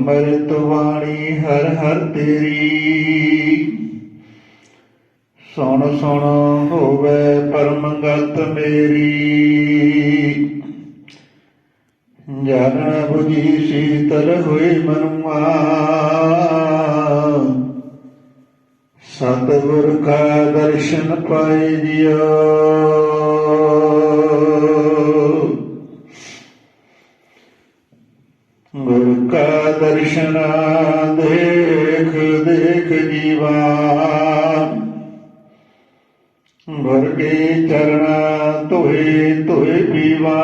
ਅੰਮ੍ਰਿਤ ਬਾਣੀ ਹਰ ਹਰ ਤੇਰੀ। ਸੁਣ ਸੁਣ ਹੋਵੇ ਪਰਮ ਮੇਰੀ। ਜਨ ਬੁਝੀ ਸੀਤਲ ਹੋਈ ਮਨੁਆ ਸਤਿਗੁਰ ਕਾ ਦਰਸ਼ਨ ਪਾਈ ਜਿਓ ਗੁਰ ਕਾ ਦਰਸ਼ਨ ਦੇਖ ਦੇਖ ਜੀਵਾ ਗੁਰ ਕੇ ਚਰਣਾ ਧੋਏ ਧੋਏ ਪੀਵਾ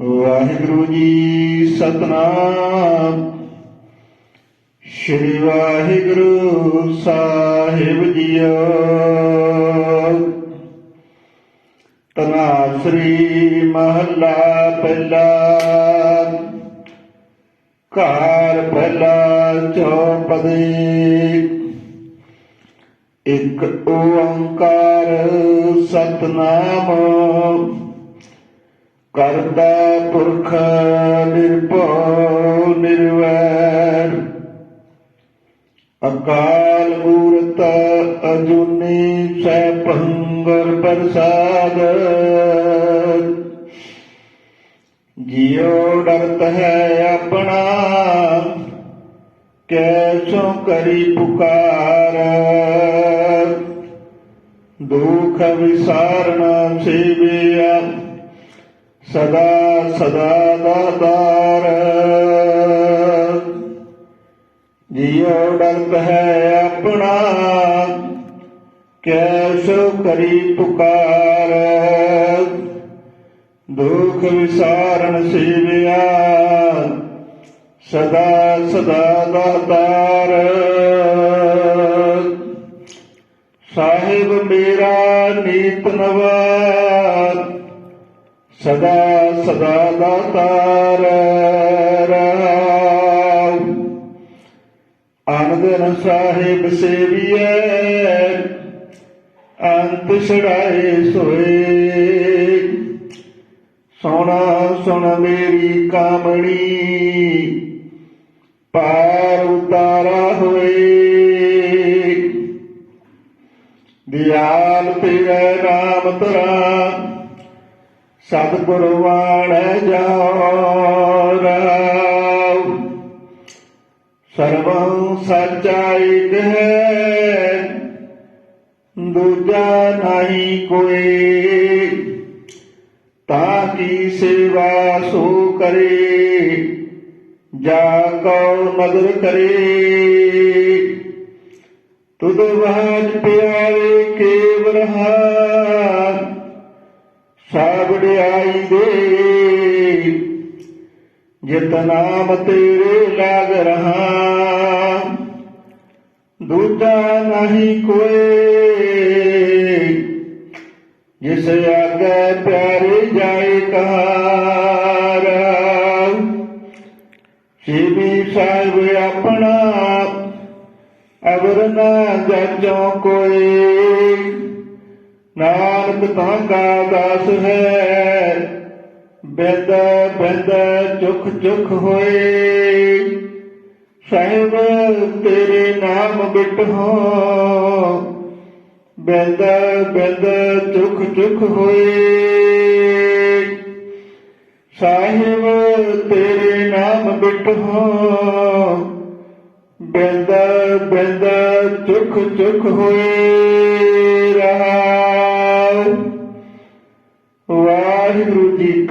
ਵਾਹਿਗੁਰੂ ਜੀ ਸਤਨਾਮ ਸ਼੍ਰੀ ਵਾਹਿਗੁਰੂ ਸਾਹਿਬ ਜੀਓ ਤਨਾਸਰੀ ਮਹੱਲਾ ਪਹਿਲਾ ਘਰ ਪਹਿਲਾ ਚੌਪਦੇ। ਇਕ ਓੰਕਾਰ ਸਤਨਾਮ ਕਰਤਾ ਪੁਰਖ ਨਿਰਭਉ ਨਿਰਵੈਰ ਅਕਾਲ ਮੂਰਤ ਅਜੂਨੀ ਸੈਭੰਗਰ ਪ੍ਰਸਾਦ। ਜਿਉ ਡਰਤ ਹੈ ਆਪਣਾ, ਕੈਸੋ ਕਰੀ ਪੁਕਾਰ। ਦੁਖ ਵਿਸਾਰਣਾ ਸੇਵਿਆ, ਸਦਾ ਸਦਾ ਦਾਤਾਰ ਜਿਉ ਡਰਤ ਹੈ ਆਪਣਾ ਕੈਸੋ ਕਰੀ ਪੁਕਾਰ। ਦੁਖ ਵਿਸਾਰਨ ਸੇਵਿਆ, ਸਦਾ ਸਦਾ ਦਾਤਾਰ ਸਾਹਿਬ ਮੇਰਾ ਨੀਤ ਨਵਾ ਸਦਾ ਸਦਾ ਦਾਤਾਰ ਆਨੰਦਨ ਸਾਹਿਬ ਸੇਵੀਐ, ਅੰਤ ਛੜਾਏ ਸੋਏ। ਸੋਣਾ ਸੁਣ ਮੇਰੀ ਕਾਮਣੀ ਪਾਰ ਉਤਾਰਾ ਹੋਏ। ਦਿਆਲ ਤੇਰੇ ਨਾਮ ਤਰਾ, ਸਤਿਗੁਰ ਵਾਣੈ ਜਾਉ ਸਰਵੰ ਸਚਾਈ ਹੈ ਦੂਜਾ ਨਹੀਂ ਕੋਈ। ਤਾ ਕੀ ਸੇਵਾ ਸੋ ਕਰੇ, ਜਾ ਕਉ ਨਦਰ ਕਰੇ? ਤੁਧ ਵਾਜ ਪਿਆਰੇ ਕੇਵ ਰਹਾ ਸਾਬੜਾਈ ਦੇ। ਜਿਤ ਨਾਮ ਤੇਰੇ ਲਾਗ ਰਹਾ। ਦੂਜਾ ਨਹੀਂ ਕੋਈ, ਜਿਸ ਆਗੇ ਪਿਆਰੇ ਜਾਏ ਕਾਰ ਸ਼ਿਵੀ ਸਾਹਿਬ ਆਪਣਾ ਅਵਰ ਨਾ ਜਾਚੋ ਕੋਈ। ਨਾਨਕ ਤਾਂ ਕਾ ਦਾਸ ਹੈ। ਬਿੰਦ ਬਿੰਦ ਚੁਖ ਚੁਖ ਹੋਏ। ਸਾਹਿਬ, ਤੇਰੇ ਨਾਮ ਬਿਟ ਹੋ ਬਿੰਦ ਬਿੰਦ ਚੁਖ ਚੁਖ ਹੋਏ। ਸਾਹਿਬ, ਤੇਰੇ ਨਾਮ ਬਿਟ ਹੋ ਬਿੰਦ ਬਿੰਦ ਚੁਖ ਚੁਖ ਹੋਏ। ਰਹਾਉ